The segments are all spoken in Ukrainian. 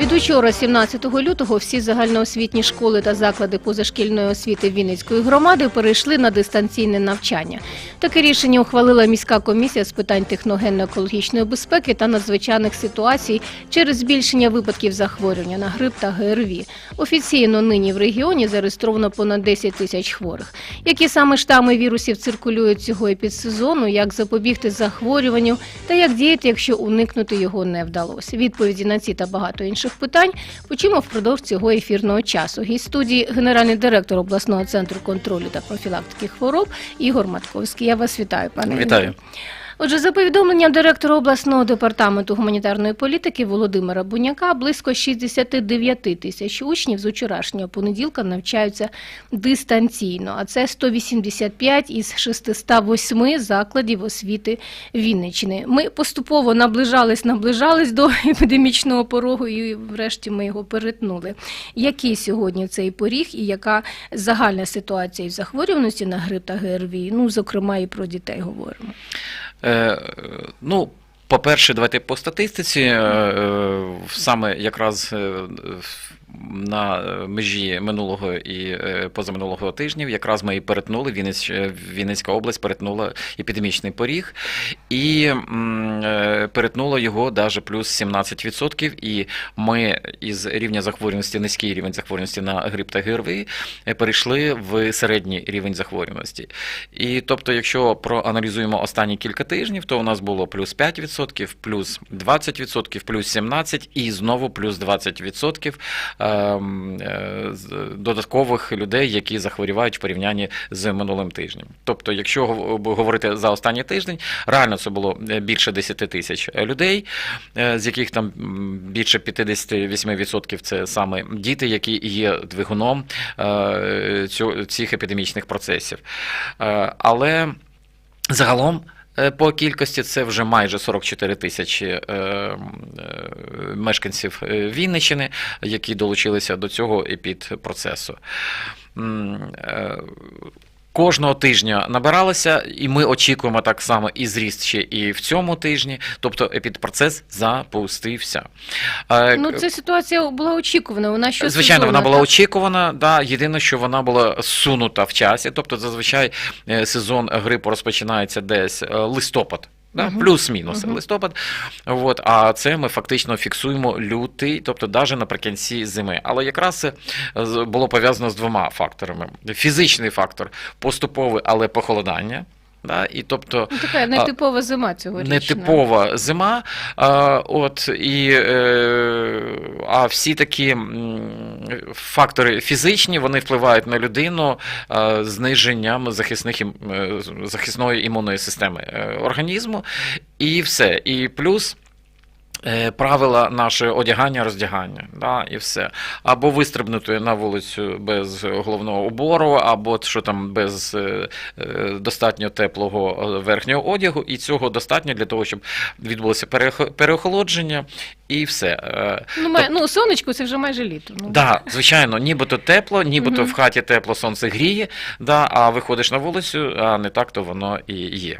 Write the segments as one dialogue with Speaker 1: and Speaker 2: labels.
Speaker 1: Від учора, 17 лютого, всі загальноосвітні школи та заклади позашкільної освіти Вінницької громади перейшли на дистанційне навчання. Таке рішення ухвалила міська комісія з питань техногенно-екологічної безпеки та надзвичайних ситуацій через збільшення випадків захворювання на грип та ГРВІ. Офіційно нині в регіоні зареєстровано понад 10 тисяч хворих. Які саме штами вірусів циркулюють цього епідсезону, як запобігти захворюванню та як діяти, якщо уникнути його не вдалося? Відповіді на ці та багато інших питань почуємо впродовж цього ефірного часу. Гість студії генеральний директор обласного центру контролю та профілактики хвороб Ігор Матковський. Я вас вітаю, пане Вітаю.
Speaker 2: Вітаю.
Speaker 1: Отже, за повідомленням директора обласного департаменту гуманітарної політики Володимира Буняка, близько 69 тисяч учнів з вчорашнього понеділка навчаються дистанційно, а це 185 із 608 закладів освіти Вінниччини. Ми поступово наближались, наближались до епідемічного порогу, і врешті ми його перетнули. Який сьогодні цей поріг і яка загальна ситуація із захворюваності на грип та ГРВІ? Ну, зокрема, і про дітей говоримо.
Speaker 2: Е, ну, по-перше, давайте по статистиці. Е, е, саме якраз на межі минулого і е, позаминулого тижнів якраз ми і перетнули Вінниць, е, Вінницька область перетнула епідемічний поріг і е, перетнула його навіть плюс 17%. І ми із рівня захворюваності, низький рівень захворюваності на грип та ГРВІ е, перейшли в середній рівень захворюваності. І тобто, якщо проаналізуємо останні кілька тижнів, то у нас було плюс 5%, плюс 20%, плюс 17% і знову плюс 20% ем, е, з- додаткових людей, які захворівають в порівнянні з минулим тижнем. Тобто, якщо говорити за останній тиждень, реально це було е, більше 10 тисяч людей, е, з яких там більше 58% це саме діти, які є двигуном е, цих епідемічних процесів. Е, Але загалом. Е, По кількості це вже майже 44 тисячі е, е, мешканців Вінниччини, які долучилися до цього епідпроцесу. Кожного тижня набиралося, і ми очікуємо так само і зріст ще і в цьому тижні. Тобто епідпроцес запустився. Е,
Speaker 1: Ну, ця ситуація була очікувана. Вона що
Speaker 2: Звичайно, вона була очікувана. Да, єдине, що вона була сунута в часі. Тобто, зазвичай е, сезон грипу розпочинається десь е, листопад. Да,
Speaker 1: Угу.
Speaker 2: Плюс-мінус
Speaker 1: угу.
Speaker 2: листопад. От, а це ми фактично фіксуємо лютий, тобто навіть наприкінці зими. Але якраз це було пов'язано з двома факторами: фізичний фактор поступове, але похолодання. Да, і тобто
Speaker 1: Ну, така нетипова зима цього
Speaker 2: нетипова зима. А, от, і, е, а всі такі фактори фізичні вони впливають на людину зниженням захисних, е, захисної імунної системи е, організму. І все. І плюс. Е, Правила нашого одягання, роздягання, да, і все. Або вистрибнути на вулицю без головного убору, або що там без е, е, достатньо теплого верхнього одягу, і цього достатньо для того, щоб відбулося переохолодження, і все. Е,
Speaker 1: Ну, май- ну, сонечко це вже майже літо. Ну.
Speaker 2: Да, звичайно, нібито тепло, нібито в хаті тепло, сонце гріє, да, а виходиш на вулицю, а не так, то воно і є.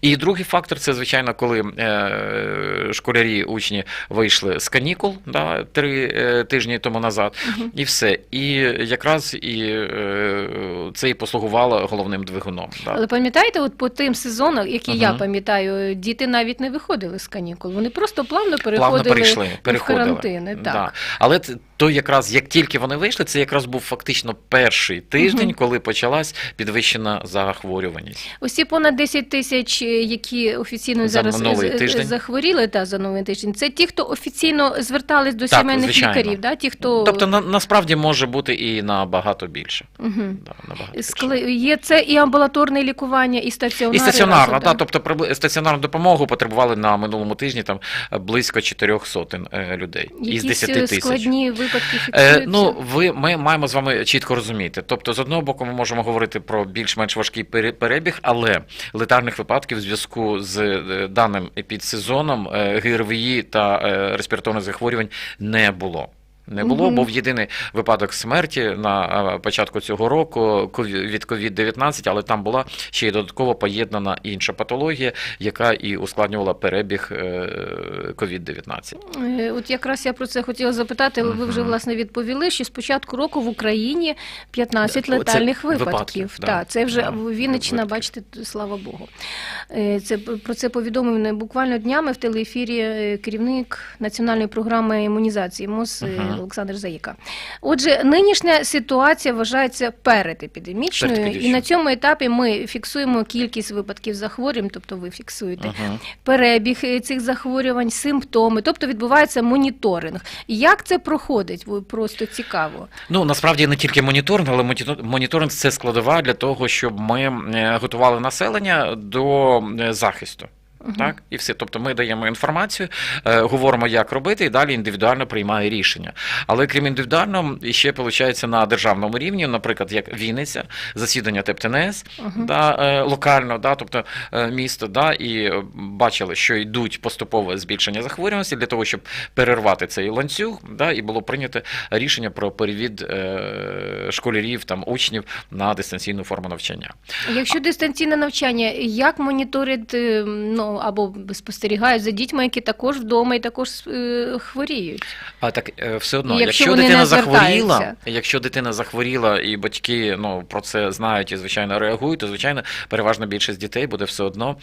Speaker 2: І другий фактор це, звичайно, коли е, школярі, учні вийшли з канікул да, три е, тижні тому назад, і все. І якраз і е, це і послугувало головним двигуном. Да.
Speaker 1: Але пам'ятаєте, от по тим сезонам, які я пам'ятаю, діти навіть не виходили з канікул. Вони просто плавно
Speaker 2: Плавно
Speaker 1: переходили
Speaker 2: перейшли,
Speaker 1: в
Speaker 2: переходили.
Speaker 1: карантини. Так.
Speaker 2: Да. Але то якраз як тільки вони вийшли, це якраз був фактично перший тиждень,
Speaker 1: Мгм.
Speaker 2: коли почалась підвищена захворюваність.
Speaker 1: Усі понад 10 тисяч, е, які офіційно
Speaker 2: За
Speaker 1: зараз з- з- захворіли та за новий тиждень. Це ті, хто офіційно звертались до
Speaker 2: Так,
Speaker 1: сімейних
Speaker 2: звичайно.
Speaker 1: лікарів, да? ті, хто
Speaker 2: Тобто на, насправді може бути і набагато більше.
Speaker 1: Мгм.
Speaker 2: Да, набагато більше.
Speaker 1: Скли- є це і амбулаторне лікування, і стаціонарне.
Speaker 2: І стаціонарна,
Speaker 1: разом,
Speaker 2: тобто прибли- стаціонарну допомогу потребували на минулому тижні там е, близько чотирьох сотень людей людей із
Speaker 1: Якісь
Speaker 2: 10
Speaker 1: е,
Speaker 2: тисяч.
Speaker 1: складні випадки
Speaker 2: Е,
Speaker 1: фіксуються?
Speaker 2: ну, ви, ми маємо з вами чітко розуміти. Тобто, з одного боку, ми можемо говорити про більш-менш важкий пере- перебіг, але летальних випадків в зв'язку з е, даним епідсезоном е, ГРВІ та е, респіраторних захворювань не було. Не було,
Speaker 1: Мгм.
Speaker 2: був єдиний випадок смерті на е, початку цього року від COVID-19, але там була ще й додатково поєднана інша патологія, яка і ускладнювала перебіг е, COVID-19.
Speaker 1: Е, От якраз я про це хотіла запитати, але ви вже власне відповіли, що з початку року в Україні 15
Speaker 2: Це
Speaker 1: летальних
Speaker 2: випадків,
Speaker 1: випадків.
Speaker 2: да.
Speaker 1: Так, це вже
Speaker 2: Да,
Speaker 1: Вінниччина, бачите, слава Богу. Е, Це про це повідомив не буквально днями в телеефірі е, керівник національної програми імунізації МОЗ е,
Speaker 2: Мгм.
Speaker 1: Олександр Заїка. Отже, нинішня ситуація вважається передепідемічною, і на цьому етапі ми фіксуємо кількість випадків захворювань, тобто ви фіксуєте
Speaker 2: Мгм.
Speaker 1: перебіг е, цих захворювань, симптоми, тобто відбувається моніторинг. Як це проходить? Ви просто цікаво.
Speaker 2: Ну насправді не тільки моніторинг, але моніто- моніторинг це складова для того, щоб ми е, готували населення до е, захисту.
Speaker 1: Мгм.
Speaker 2: Так, і все. Тобто ми даємо інформацію, е, говоримо, як робити, і далі індивідуально приймає рішення. Але крім індивідуального, ще виходить на державному рівні, наприклад, як Вінниця, засідання ТЕПТНС,
Speaker 1: Мгм.
Speaker 2: да, е, локально, да, тобто е, місто, да, і е, бачили, що йдуть поступове збільшення захворюваності для того, щоб перервати цей ланцюг, да, і було прийнято рішення про перевід е, школярів, там, учнів на дистанційну форму навчання.
Speaker 1: Якщо дистанційне навчання, як моніторять е, ну або спостерігають за дітьми, які також вдома і також е, хворіють?
Speaker 2: А так е, все одно,
Speaker 1: І якщо
Speaker 2: якщо,
Speaker 1: вони
Speaker 2: дитина
Speaker 1: не
Speaker 2: захворіла,
Speaker 1: звертаються?
Speaker 2: якщо дитина захворіла і батьки ну, про це знають і звичайно реагують, то звичайно переважна більшість дітей буде все одно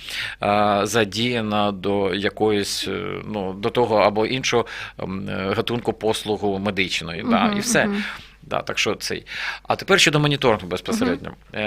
Speaker 2: е, задіяна до якоїсь е, ну до того або іншого ем, е, гатунку послугу медичної. да,
Speaker 1: Мгм,
Speaker 2: і все.
Speaker 1: мгм.
Speaker 2: Да, так що цей. А тепер щодо моніторингу безпосередньо. Е,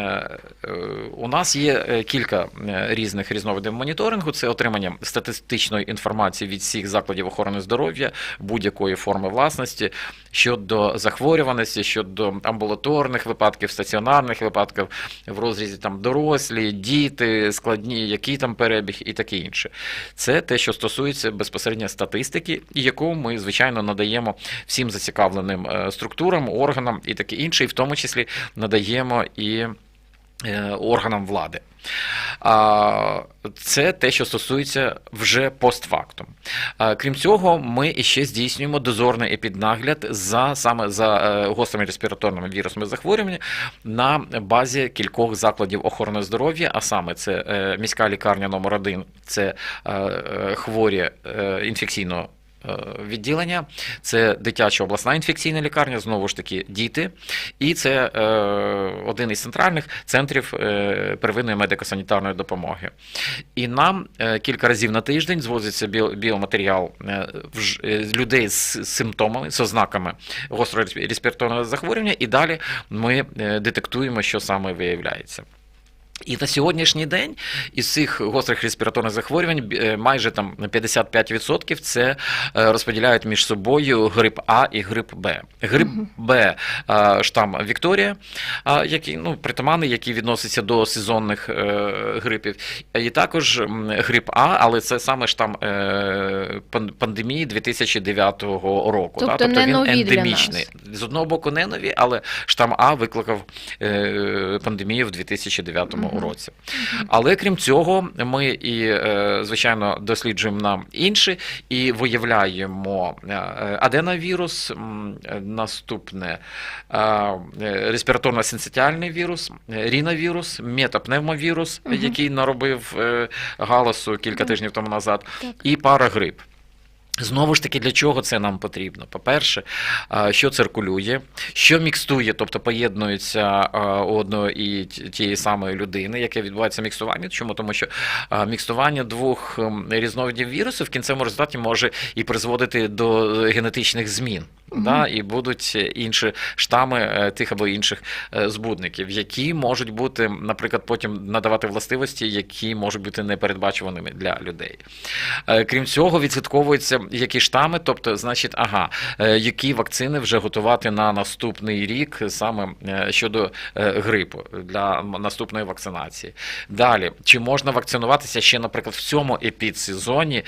Speaker 2: е, у нас є е, кілька е, різних різновидів моніторингу. Це отримання статистичної інформації від всіх закладів охорони здоров'я будь-якої форми власності щодо захворюваності, щодо амбулаторних випадків, стаціонарних випадків в розрізі там дорослі, діти, складні, який там перебіг і таке інше. Це те, що стосується безпосередньо статистики, яку ми, звичайно, надаємо всім зацікавленим е, структурам, органам і таке інше, і в тому числі надаємо і е, органам влади. Це те, що стосується вже постфактум. Крім цього, ми іще здійснюємо дозорний епіднагляд за саме за е, гострими респіраторними вірусними захворюваннями на базі кількох закладів охорони здоров'я, а саме це е, міська лікарня номер 1 це хворі інфекційного е, відділення, це дитяча обласна інфекційна лікарня, знову ж таки, діти, і це е, один із центральних центрів е, первинної медико-санітарної допомоги. І нам е, кілька разів на тиждень звозиться біо- біоматеріал е, е, людей з симптомами, з ознаками гострого респіраторного захворювання, і далі ми е, детектуємо, що саме виявляється. І на сьогоднішній день із цих гострих респіраторних захворювань е, майже там 55% це е, розподіляють між собою грип А і грип Б. Грип Б е, штам Вікторія, який ну притаманний, який відноситься до сезонних грипів, і також грип А, але це саме штам пан- пандемії 2009 року.
Speaker 1: Тобто
Speaker 2: да?
Speaker 1: не
Speaker 2: він
Speaker 1: нові для
Speaker 2: ендемічний. З одного боку, не нові, але штам А викликав пандемію в 2009
Speaker 1: Мгм.
Speaker 2: Році. Але крім цього, ми і, е, звичайно, досліджуємо нам інші і виявляємо е, аденовірус, наступне е, е, респіраторно-синцитіальний вірус, ріновірус, метапневмовірус, який наробив галасу кілька тижнів тому назад, і парагрип. Знову ж таки, для чого це нам потрібно? По-перше, що циркулює, що мікстує, тобто поєднується у одної і тієї самої людини, яке відбувається мікстування. Чому? Тому що мікстування двох ем, різновидів вірусів в кінцевому результаті може і призводити до е, генетичних змін.
Speaker 1: Мгм.
Speaker 2: Да, і будуть інші штами е, тих або інших е, збудників, які можуть бути, наприклад, потім надавати властивості, які можуть бути непередбачуваними для людей. Крім цього, відслідковуються які штами, тобто, значить, ага, е, які вакцини вже готувати на наступний рік саме е, щодо е, грипу для наступної вакцинації. Далі, чи можна вакцинуватися ще, наприклад, в цьому епідсезоні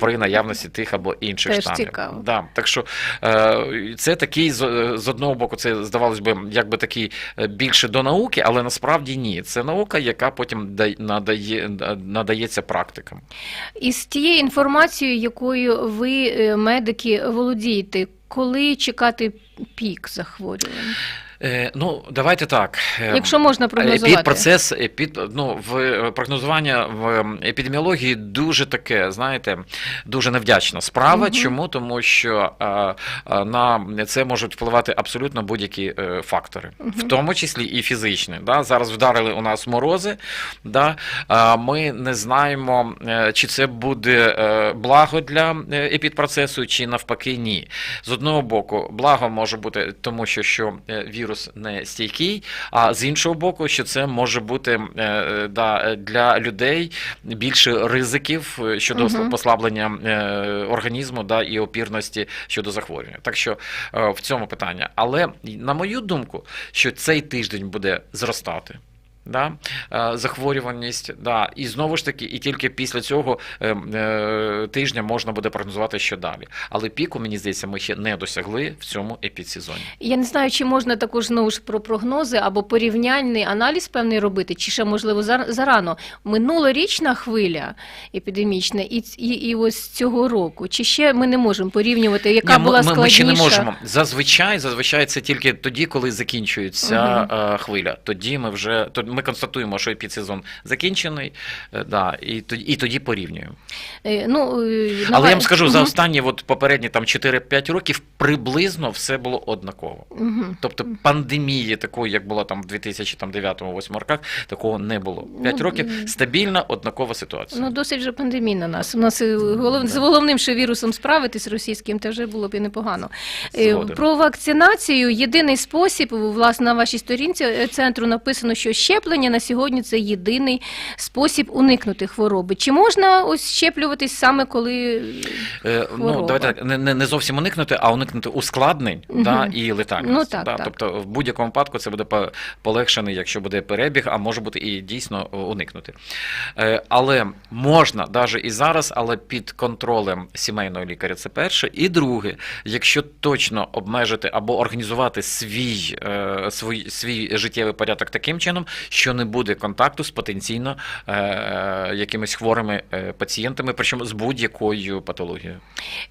Speaker 2: при наявності тих або інших
Speaker 1: Теж
Speaker 2: штамів?
Speaker 1: цікаво.
Speaker 2: Да, так що це такий з, з одного боку, це здавалось би, якби такий більше до науки, але насправді ні. Це наука, яка потім да- надає, надається практикам.
Speaker 1: Із тією інформацією, якою ви, е, медики, володієте, коли чекати пік захворювань?
Speaker 2: Е, ну, давайте так. Е,
Speaker 1: Якщо можна прогнозувати.
Speaker 2: Під процес е, під ну в е, прогнозування в епідеміології дуже таке, знаєте, дуже невдячна справа.
Speaker 1: Мгм.
Speaker 2: Чому? Тому що е, е, на це можуть впливати абсолютно будь-які е, фактори, в тому числі і фізичні. Да? Зараз вдарили у нас морози. Да? Е, ми не знаємо, е, чи це буде е, благо для е, епідпроцесу, чи навпаки ні. З одного боку, благо може бути тому, що, що е, вірус не стійкий, а з іншого боку, що це може бути е, да, для людей більше ризиків е, щодо
Speaker 1: угу.
Speaker 2: послаблення е, організму да, і опірності щодо захворювання. Так що в цьому питання. Але на мою думку, що цей тиждень буде зростати. Да? е, Захворюваність, да. і знову ж таки, і тільки після цього е, е, тижня можна буде прогнозувати, що далі. Але піку, мені здається, ми ще не досягли в цьому епідсезоні.
Speaker 1: Я не знаю, чи можна також знову ж про прогнози або порівняльний аналіз певний робити, чи ще можливо зар- зарано. Минулорічна хвиля епідемічна і, і, і ось цього року. Чи ще ми не можемо порівнювати, яка
Speaker 2: Ні,
Speaker 1: була
Speaker 2: ми,
Speaker 1: складніша?
Speaker 2: ми ще не можемо. Зазвичай, зазвичай це тільки тоді, коли закінчується е, хвиля. Тоді ми вже то ми констатуємо, що епідсезон закінчений, е, да, і тоді, і тоді порівнюємо.
Speaker 1: Е, Ну, е,
Speaker 2: Але
Speaker 1: давай-
Speaker 2: я вам скажу, за останні от попередні там 4-5 років приблизно все було однаково.
Speaker 1: Мгм.
Speaker 2: Тобто пандемії такої, як була там в 2009-2008 роках, такого не було. 5
Speaker 1: Ну,
Speaker 2: років стабільна, однакова ситуація.
Speaker 1: Ну, досить вже пандемійна нас. У нас голов... з головним, що вірусом справитись російським, це вже було б і непогано.
Speaker 2: Згоден.
Speaker 1: Про вакцинацію єдиний спосіб, власне, на вашій сторінці центру написано, що щеплення на сьогодні це єдиний спосіб уникнути хвороби. Чи можна ось щеплюватись саме коли
Speaker 2: Е,
Speaker 1: хвороба.
Speaker 2: Ну, давайте так, не, не, зовсім уникнути, а уникнути ускладнень
Speaker 1: Мгм.
Speaker 2: да, і летальності.
Speaker 1: Ну, так,
Speaker 2: да.
Speaker 1: так.
Speaker 2: Тобто в будь-якому випадку це буде полегшений, якщо буде перебіг, а може бути і дійсно уникнути. Е, Але можна навіть і зараз, але під контролем сімейного лікаря це перше. І друге, якщо точно обмежити або організувати свій, е, свій, свій життєвий порядок таким чином, що не буде контакту з потенційно е, якимись хворими е, пацієнтами, причому з будь-якою патологією.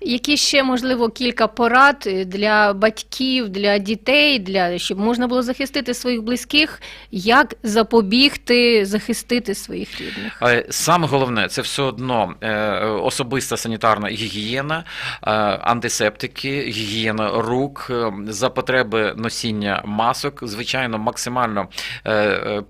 Speaker 1: які ще можливо кілька порад е, для батьків, для дітей, для щоб можна було захистити своїх близьких, як запобігти, захистити своїх рідних?
Speaker 2: Саме головне це все одно е, особиста санітарна гігієна, е, антисептики, гігієна рук, е, за потреби носіння масок, звичайно, максимально е, е, е,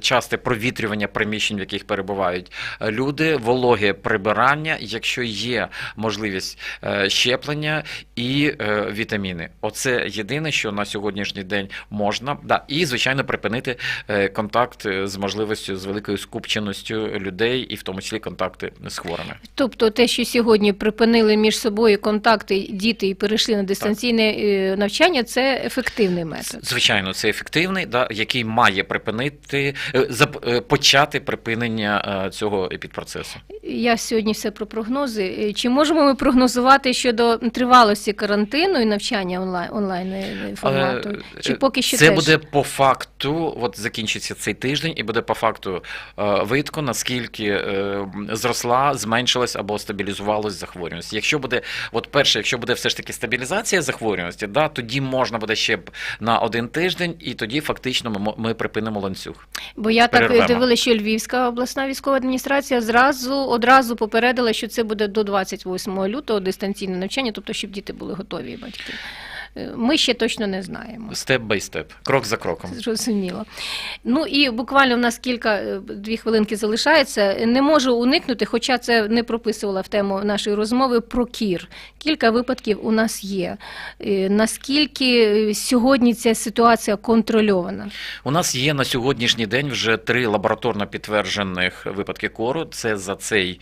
Speaker 2: часте провітрювання приміщень, в яких перебувають е, люди, вологе прибирання, якщо є можливість е, щеплення і е, вітаміни. Оце єдине, що на сьогоднішній день можна. Да, і, звичайно, припинити е, контакт е, з можливістю з великою скупченістю людей, і в тому числі контакти з хворими.
Speaker 1: Тобто те, що сьогодні припинили між собою контакти діти і перейшли на дистанційне е, навчання, це ефективний метод.
Speaker 2: Звичайно, це ефективний, да, який має припинити е, зап- е, почати припинення е, цього епідпроцесу.
Speaker 1: Я сьогодні все про прогнози. Е, Чи можемо ми прогнозувати щодо тривалості карантину і навчання онлайн онлайн е, формату?
Speaker 2: Але,
Speaker 1: Чи
Speaker 2: е,
Speaker 1: поки що
Speaker 2: це
Speaker 1: теж?
Speaker 2: буде по факту, от закінчиться цей тиждень, і буде по факту е, видко, наскільки е, зросла, зменшилась або стабілізувалась захворюваність. Якщо буде, от перше, якщо буде все ж таки стабілізація захворюваності, да, тоді можна буде ще на один тиждень, і тоді фактично ми, ми припинимо ланцюг.
Speaker 1: Бо я так дивилася, що Львівська обласна військова адміністрація зразу одразу попередила, що це буде до 28 лютого дистанційне навчання, тобто щоб діти були готові, батьки. Е, Ми ще точно не знаємо.
Speaker 2: Степ бай степ, крок за кроком.
Speaker 1: Зрозуміло. Ну і буквально в нас кілька е, дві хвилинки залишається. Не можу уникнути, хоча це не прописувала в тему нашої розмови про кір. Кілька випадків у нас є. Е, Наскільки сьогодні ця ситуація контрольована?
Speaker 2: У нас є на сьогоднішній день вже три лабораторно підтверджених випадки кору. Це за цей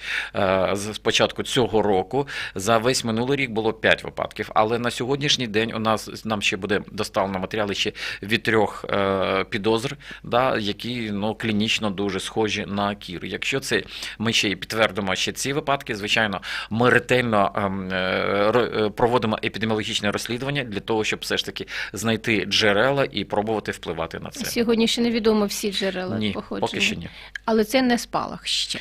Speaker 2: з початку цього року. За весь минулий рік було п'ять випадків. Але на сьогоднішній день у нас нам ще буде доставлено матеріали ще від трьох е, підозр, да, які ну, клінічно дуже схожі на кір. Якщо це ми ще й підтвердимо ще ці випадки, звичайно, ми ретельно ем, е, е, проводимо епідеміологічне розслідування для того, щоб все ж таки знайти джерела і пробувати впливати на це.
Speaker 1: Сьогодні ще невідомо всі джерела
Speaker 2: Ні,
Speaker 1: походження.
Speaker 2: поки що ні.
Speaker 1: Але це не спалах ще.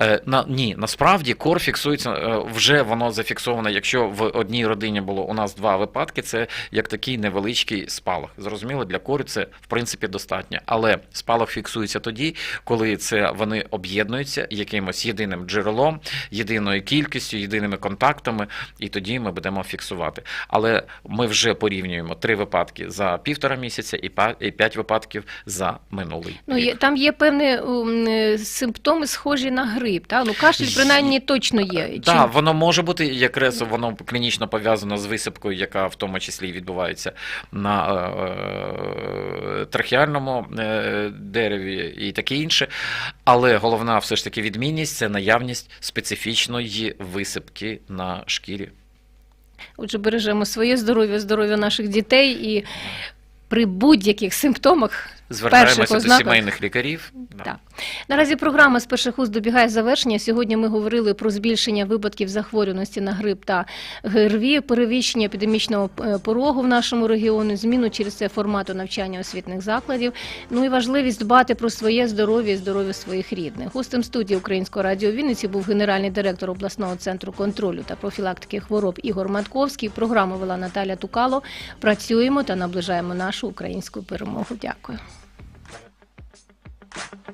Speaker 2: Е, на, ні, насправді кор фіксується, е, вже воно зафіксовано. Якщо в одній родині було у нас два випадки, це як такий невеличкий спалах. Зрозуміло, для кору це в принципі достатньо. Але спалах фіксується тоді, коли це вони об'єднуються якимось єдиним джерелом, єдиною кількістю, єдиними контактами, і тоді ми будемо фіксувати. Але ми вже порівнюємо три випадки за півтора місяця і п'ять випадків за минулий.
Speaker 1: Ну,
Speaker 2: рік.
Speaker 1: є, там є певні е, симптоми, схожі на грип. Та? Ну, кашель принаймні точно є. Чи-
Speaker 2: Так, воно може бути якраз воно клінічно пов'язано з висипкою, яка в тому числі відбувається на е, е, трахеальному е, дереві і таке інше. Але головна все ж таки відмінність це наявність специфічної висипки на шкірі.
Speaker 1: Отже, бережемо своє здоров'я, здоров'я наших дітей і при будь-яких симптомах
Speaker 2: Звертаємося до
Speaker 1: ознаках.
Speaker 2: сімейних лікарів. Да.
Speaker 1: Наразі програма з перших уст добігає завершення. Сьогодні ми говорили про збільшення випадків захворюваності на грип та ГРВІ, перевищення епідемічного е, порогу в нашому регіоні, зміну через це формату навчання освітних закладів. Ну і важливість дбати про своє здоров'я і здоров'я своїх рідних. Гостем студії Українського радіо Вінниці був генеральний директор обласного центру контролю та профілактики хвороб Ігор Матковський. Програму вела Наталя Тукало. Працюємо та наближаємо нашу українську перемогу. Дякую. you